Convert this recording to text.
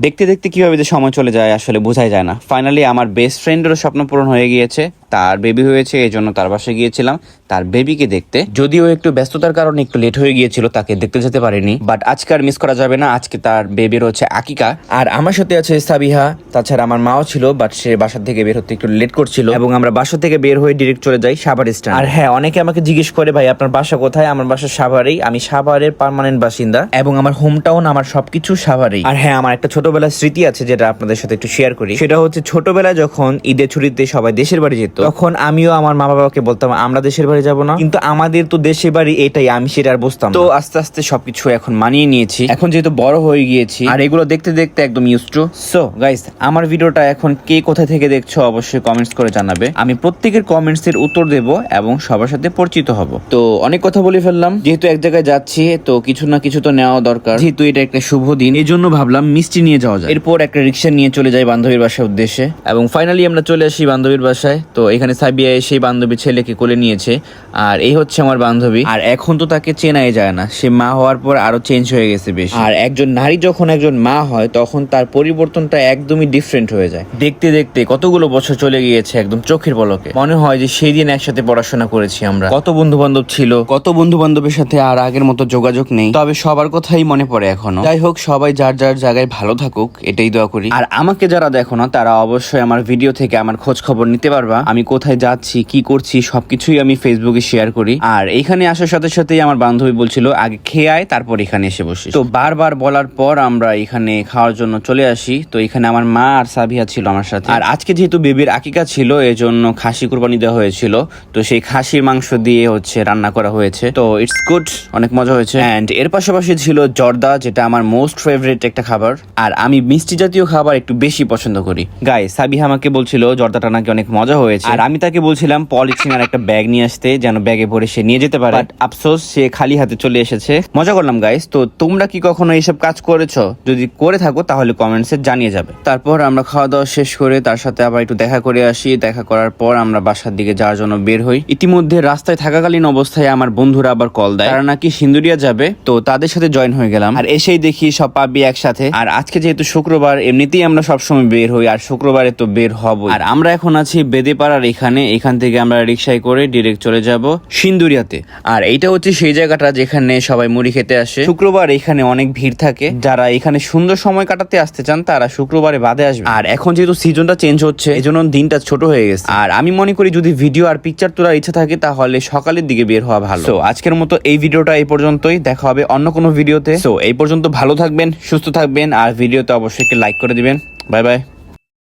দেখতে দেখতে কীভাবে যে সময় চলে যায় আসলে বোঝাই যায় না। ফাইনালি আমার বেস্ট ফ্রেন্ডেরও স্বপ্ন পূরণ হয়ে গিয়েছে। তার বেবি হয়েছে এই জন্য তার বাসায় গিয়েছিলাম। তার বেবিকে দেখতে। যদিও একটু ব্যস্ততার কারণে একটু লেট হয়ে গিয়েছিল, তাকে দেখতে যেতে পারিনি। বাট আজকে আর মিস করা যাবে না, আজকে তার বেবির হচ্ছে আকিকা। আর আমার সাথে আছে সাবিহা, তাছাড়া আমার মাও ছিল বাট সে বাসা থেকে বের হতে একটু লেট করছিল। এবং আমরা বাসা থেকে বের হয়ে ডিরেক্ট চলে যাই সাভার স্ট্যান্ড আর হ্যাঁ অনেকে আমাকে জিজ্ঞেস করে, ভাই, আপনার বাসা কোথায়? আমার বাসা সাভারেই। আমি সাভারের পার্মানেন্ট বাসিন্দা। এবং আমার হোম টাউন আমার সবকিছু সাভারেই। আর হ্যাঁ আমার একটা ছোটবেলার স্মৃতি আছে, যেটা আপনাদের সাথে একটু শেয়ার করি। সেটা হচ্ছে ছোটবেলায় যখন ঈদের ছুটিতে সবাই দেশের বাড়ি যেত তখন আমিও আমার মা বাবাকে বলতাম আমরা দেশের বাড়ি যাব না। কিন্তু আমাদের তো দেশের বাড়ি এটাই আমি সেটা আর বুঝতাম তো আস্তে আস্তে সবকিছু এখন মানিয়ে নিয়েছি। এখন যেহেতু বড় হয়ে গিয়েছি আর এগুলো দেখতে দেখতে একদম ইউজ টু সো গাইস আমার ভিডিওটা এখন কে কোথা থেকে দেখছ অবশ্যই কমেন্টস করে জানাবে। আমি প্রত্যেকের কমেন্টস এর উত্তর দেব এবং সবার সাথে পরিচিত হব। তো অনেক কথা বলে ফেললাম যেহেতু এক জায়গায় যাচ্ছি তো কিছু না কিছু তো নেওয়া দরকার। যেহেতু এটা একটা শুভ দিন এই জন্য ভাবলাম মিষ্টি নিয়ে যাওয়া যায় এরপর একটা রিক্সা নিয়ে চলে যাই বান্ধবীর বাসার উদ্দেশ্যে। এবং ফাইনালি আমরা চলে আসি বান্ধবীর বাসায়। তো এখানে সাবিয়া এসে বান্ধবী ছেলেকে কোলে নিয়েছে। আর এই হচ্ছে আমার বান্ধবী। আর এখন তো তাকে চেনাই যায় না। সে মা হওয়ার পর আরও চেঞ্জ হয়ে গেছে বেশ। আর একজন নারী যখন একজন মা হয়, তখন তার পরিবর্তনটা একদমই ডিফারেন্ট হয়ে যায়। দেখতে দেখতে কতগুলো বছর চলে গিয়েছে একদম চোখের পলকে। মনে হয় যে সেই দিন একসাথে পড়াশোনা করেছি আমরা। কত বন্ধু বান্ধব ছিল। কত বন্ধু বান্ধবের সাথে আর আগের মতো যোগাযোগ নেই। তবে সবার কথাই মনে পড়ে এখনও। যাই হোক, সবাই যার যার জায়গায় ভালো থাকুক, এটাই দোয়া করি। আর আমাকে যারা দেখো না, তারা অবশ্যই আমার ভিডিও থেকে আমার খোঁজ খবর নিতে পারবা। আমি কোথায় যাচ্ছি, কি করছি, সবকিছুই আমি ফেসবুকে শেয়ার করি। আর এখানে আসার সাথে সাথেই আমার বান্ধবী বলছিল, আগে খেয়ে আয়, তারপর এখানে এসে বসি তো বারবার বলার পর আমরা এখানে খাওয়ার জন্য চলে আসি। তো এখানে আমার মা আর সাবিয়া ছিল আমার সাথে। আর আজকে যেহেতু বেবির আকিকা ছিল, এজন্য খাসি কুরবানি দেওয়া হয়েছিল। তো সেই খাসির মাংস দিয়ে হচ্ছে রান্না করা হয়েছে। তো ইটস গুড অনেক মজা হয়েছে। অ্যান্ড এর পাশাপাশি ছিল জর্দা, যেটা আমার মোস্ট ফেভারিট একটা খাবার। আর আমি মিষ্টি জাতীয় খাবার একটু বেশি পছন্দ করি। গায়ে সাবিহা আমাকে বলছিল, জর্দাটা নাকি অনেক মজা হয়েছে। আর আমি তাকে বলছিলাম পলিথিন আর একটা ব্যাগ নিয়ে আসতে যেন ব্যাগে ভরে সে নিয়ে যেতে পারে। আফসোস সে খালি হাতে চলে এসেছে। মজা করলাম গাইস তো তোমরা কি কখনো এইসব কাজ করেছ? যদি করে থাকো তাহলে কমেন্টসে জানিয়ে যাবে। তারপর আমরা খাওয়া দাওয়া শেষ করে তার সাথে আবার একটু দেখা করে আসি। দেখা করার পর আমরা বাসার দিকে যাওয়ার জন্য বের হই। ইতিমধ্যে রাস্তায় থাকাকালীন অবস্থায় আমার বন্ধুরা আবার কল দেয়। তারা নাকি সিন্দুরিয়া যাবে তো তাদের সাথে জয়েন হয়ে গেলাম। আর এসেই দেখি সব পাবি একসাথে। আর আজকে যেহেতু শুক্রবার এমনিতেই আমরা সবসময় বের হই আর শুক্রবারে তো বের হব আর আমরা এখন আছি বেদেপাড়ার এখানে, এখান থেকে আমরা রিক্সায় করে ডিরেক্ট চলে যাব সিন্দুরিয়াতে। আর এইটা হচ্ছে সেই জায়গাটা যেখানে সবাই মুড়ি খেতে আসে। শুক্রবার এখানে অনেক ভিড় থাকে। যারা এখানে সুন্দর সময় কাটাতে আসতে চান, তারা শুক্রবারে বাদে আসবে। আর এখন যেহেতু সিজনটা চেঞ্জ হচ্ছে, এই জন্য দিনটা ছোট হয়ে গেছে। আর আমি মনে করি যদি ভিডিও আর পিকচার তোলার ইচ্ছা থাকে, তাহলে সকালের দিকে বের হওয়া ভালো। তো আজকের মতো এই ভিডিওটা এই পর্যন্তই। দেখা হবে অন্য কোনো ভিডিওতে। তো এই পর্যন্ত ভালো থাকবেন, সুস্থ থাকবেন। আর ভিডিওতে অবশ্যই একটি লাইক করে দিবেন। Bye bye